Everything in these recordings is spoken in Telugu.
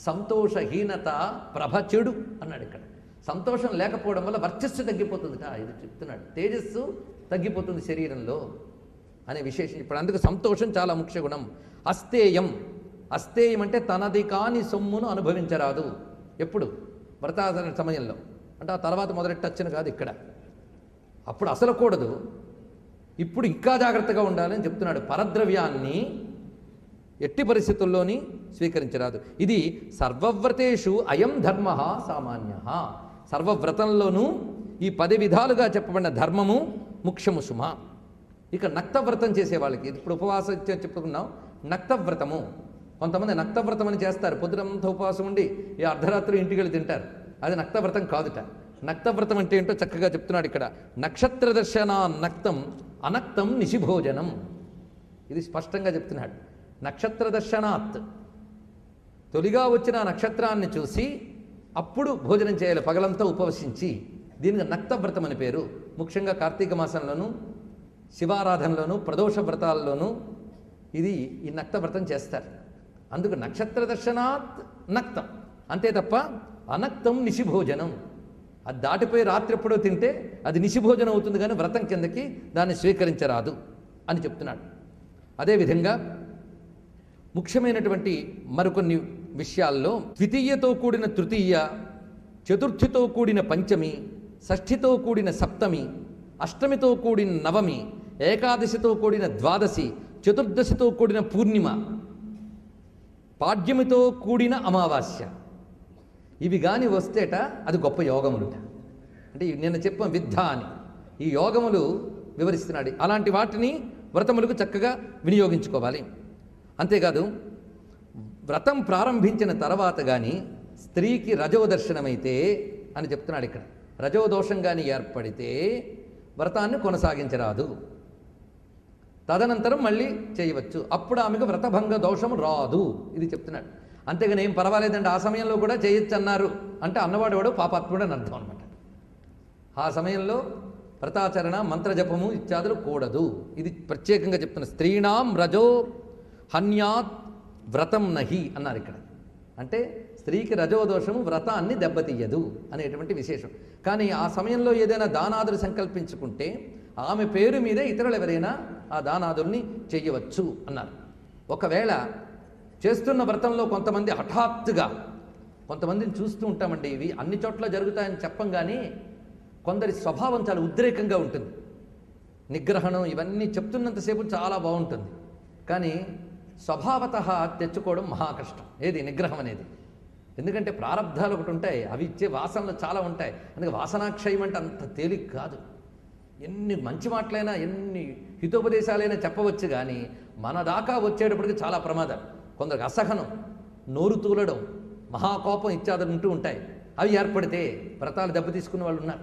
సంతోషహీనత ప్రభ చెడు అన్నాడు ఇక్కడ. సంతోషం లేకపోవడం వల్ల వర్చస్సు తగ్గిపోతుందిట ఇది చెప్తున్నాడు. తేజస్సు తగ్గిపోతుంది శరీరంలో అనే విశేషం. ఇప్పుడు అందుకు సంతోషం చాలా ముఖ్య గుణం. అస్తేయం అస్తేయం అంటే తనది కాని సొమ్మును అనుభవించరాదు. ఎప్పుడు? వ్రతాచరణ సమయంలో. అంటే ఆ తర్వాత మొదలెట్టచ్చును కాదు ఇక్కడ. అప్పుడు అసలు కూడదు ఇప్పుడు ఇంకా జాగ్రత్తగా ఉండాలని చెప్తున్నాడు. పరద్రవ్యాన్ని ఎట్టి పరిస్థితుల్లోని స్వీకరించరాదు. ఇది సర్వవ్రతేషు అయం ధర్మ సామాన్య. సర్వవ్రతంలోనూ ఈ పది విధాలుగా చెప్పబడిన ధర్మము ముఖ్యము సుమ. ఇక నక్తవ్రతం చేసే వాళ్ళకి ఇప్పుడు ఉపవాసం చెప్పుకున్నాం నక్తవ్రతము. కొంతమంది నక్తవ్రతం అని చేస్తారు పొద్దునంతా ఉపవాసం ఉండి ఈ అర్ధరాత్రి ఇంటికి వెళ్ళి తింటారు. అది నక్తవ్రతం కాదుట. నక్తవ్రతం అంటే ఏంటో చక్కగా చెప్తున్నాడు ఇక్కడ. నక్షత్ర దర్శన నక్తం అనక్తం నిశిభోజనం. ఇది స్పష్టంగా చెప్తున్నాడు. నక్షత్ర దర్శనాత్ తొలిగా వచ్చిన నక్షత్రాన్ని చూసి అప్పుడు భోజనం చేయాలి పగలంతా ఉపవసించి. దీనికి నక్తవ్రతం అని పేరు. ముఖ్యంగా కార్తీక మాసంలోను శివారాధనలోను ప్రదోష వ్రతాల్లోనూ ఇది ఈ నక్త వ్రతం చేస్తారు. అందుకు నక్షత్ర దర్శనాత్ నక్తం. అంతే తప్ప అనక్తం నిశిభోజనం అది దాటిపోయి రాత్రి ఎప్పుడో తింటే అది నిశిభోజనం అవుతుంది కానీ వ్రతం కిందకి దాన్ని స్వీకరించరాదు అని చెప్తున్నాడు. అదేవిధంగా ముఖ్యమైనటువంటి మరికొన్ని విషయాల్లో ద్వితీయతో కూడిన తృతీయ చతుర్థితో కూడిన పంచమి షష్ఠితో కూడిన సప్తమి అష్టమితో కూడిన నవమి ఏకాదశితో కూడిన ద్వాదశి చతుర్దశితో కూడిన పూర్ణిమ పాడ్యమితో కూడిన అమావాస్య. ఇవి కానీ వస్తేట అది గొప్ప యోగములుట. అంటే నేను నిన్న చెప్పాం విద్ధ అని. ఈ యోగములు వివరిస్తున్నాడు. అలాంటి వాటిని వ్రతములకు చక్కగా వినియోగించుకోవాలి. అంతేకాదు వ్రతం ప్రారంభించిన తర్వాత కానీ స్త్రీకి రజోదర్శనమైతే అని చెప్తున్నాడు ఇక్కడ. రజోదోషం కానీ ఏర్పడితే వ్రతాన్ని కొనసాగించరాదు. తదనంతరం మళ్ళీ చేయవచ్చు. అప్పుడు ఆమెకు వ్రతభంగ దోషం రాదు. ఇది చెప్తున్నాడు. అంతేగాని ఏం పర్వాలేదండి ఆ సమయంలో కూడా చేయొచ్చు అన్నారు అంటే అన్నవాడు వాడు పాపాత్ముడు అని అర్థం అనమాట ఆ సమయంలో వ్రతాచరణ మంత్రజపము ఇత్యాదులు కూడదు. ఇది ప్రత్యేకంగా చెప్తున్న స్త్రీణాం రజో హన్యాత్ వ్రతం నహి అన్నారు ఇక్కడ. అంటే స్త్రీకి రజోదోషము వ్రతాన్ని దెబ్బతీయదు అనేటువంటి విశేషం. కానీ ఆ సమయంలో ఏదైనా దానాదులు సంకల్పించుకుంటే ఆమె పేరు మీదే ఇతరులు ఎవరైనా ఆ దానాదుల్ని చేయవచ్చు అన్నారు. ఒకవేళ చేస్తున్న వ్రతంలో కొంతమంది హఠాత్తుగా కొంతమందిని చూస్తూ ఉంటామండి ఇవి అన్ని చోట్ల జరుగుతాయని చెప్పం కానీ కొందరి స్వభావం చాలా ఉద్రేకంగా ఉంటుంది. నిగ్రహణం ఇవన్నీ చెప్తున్నంతసేపు చాలా బాగుంటుంది. కానీ స్వభావత తెచ్చుకోవడం మహా కష్టం ఏది? నిగ్రహం అనేది. ఎందుకంటే ప్రారంధాలు ఒకటి ఉంటాయి అవి ఇచ్చే వాసనలు చాలా ఉంటాయి. అందుకే వాసనాక్షయం అంటే అంత తేలిక కాదు. ఎన్ని మంచి మాటలైనా ఎన్ని హితోపదేశాలైనా చెప్పవచ్చు కానీ మన దాకా వచ్చేటప్పటికి చాలా ప్రమాదం. కొందరికి అసహనం నోరు తూలడం మహాకోపం ఇత్యాదులు ఉంటూ ఉంటాయి. అవి ఏర్పడితే వ్రతాలు దెబ్బతీసుకున్న వాళ్ళు ఉన్నారు.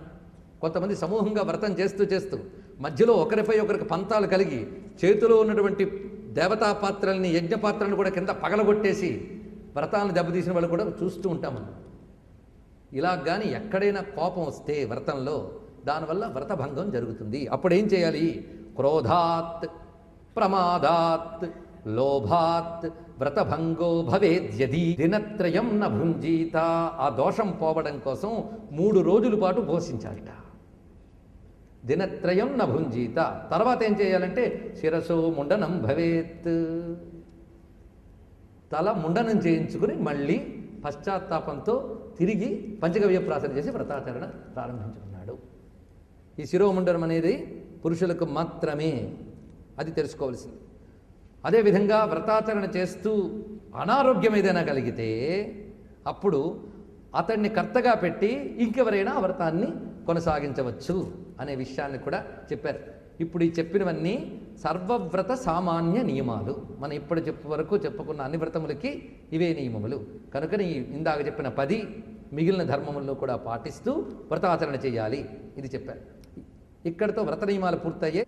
కొంతమంది సమూహంగా వ్రతం చేస్తూ చేస్తూ మధ్యలో ఒకరిపై ఒకరికి పంతాలు కలిగి చేతిలో ఉన్నటువంటి దేవతా పాత్రల్ని యజ్ఞ పాత్రలను కూడా కింద పగలగొట్టేసి వ్రతాలను దెబ్బతీసిన వాళ్ళు కూడా చూస్తూ ఉంటాం మనం. ఇలా కానీ ఎక్కడైనా కోపం వస్తే వ్రతంలో దానివల్ల వ్రతభంగం జరుగుతుంది. అప్పుడేం చేయాలి? క్రోధాత్ ప్రమాదాత్ లోభాత్ వ్రతభంగో భవేద్యది దినత్రయం నభుంజీత ఆ దోషం పోవడం కోసం మూడు రోజుల పాటు పోషించాలిట దినత్రయం నభుంజీత తర్వాత ఏం చేయాలంటే శిరసో ముండనం భవేత్. తల ముండనం చేయించుకుని మళ్ళీ పశ్చాత్తాపంతో తిరిగి పంచగవ్య ప్రాసన చేసి వ్రతాచరణ ప్రారంభించుకున్నాడు. ఈ శిరోముండనం అనేది పురుషులకు మాత్రమే అది తెలుసుకోవాల్సింది. అదేవిధంగా వ్రతాచరణ చేస్తూ అనారోగ్యం ఏదైనా కలిగితే అప్పుడు అతన్ని కర్తగా పెట్టి ఇంకెవరైనా ఆ వ్రతాన్ని కొనసాగించవచ్చు అనే విషయాన్ని కూడా చెప్పారు. ఇప్పుడు ఈ చెప్పినవన్నీ సర్వవ్రత సామాన్య నియమాలు. మనం ఇప్పుడు చెప్పు వరకు చెప్పుకున్న అన్ని వ్రతములకి ఇవే నియమములు. కనుకని ఇందాక చెప్పిన పది మిగిలిన ధర్మములను కూడా పాటిస్తూ వ్రతాచరణ చేయాలి. ఇది చెప్పారు. ఇక్కడతో వ్రత నియమాలు పూర్తయ్యాయి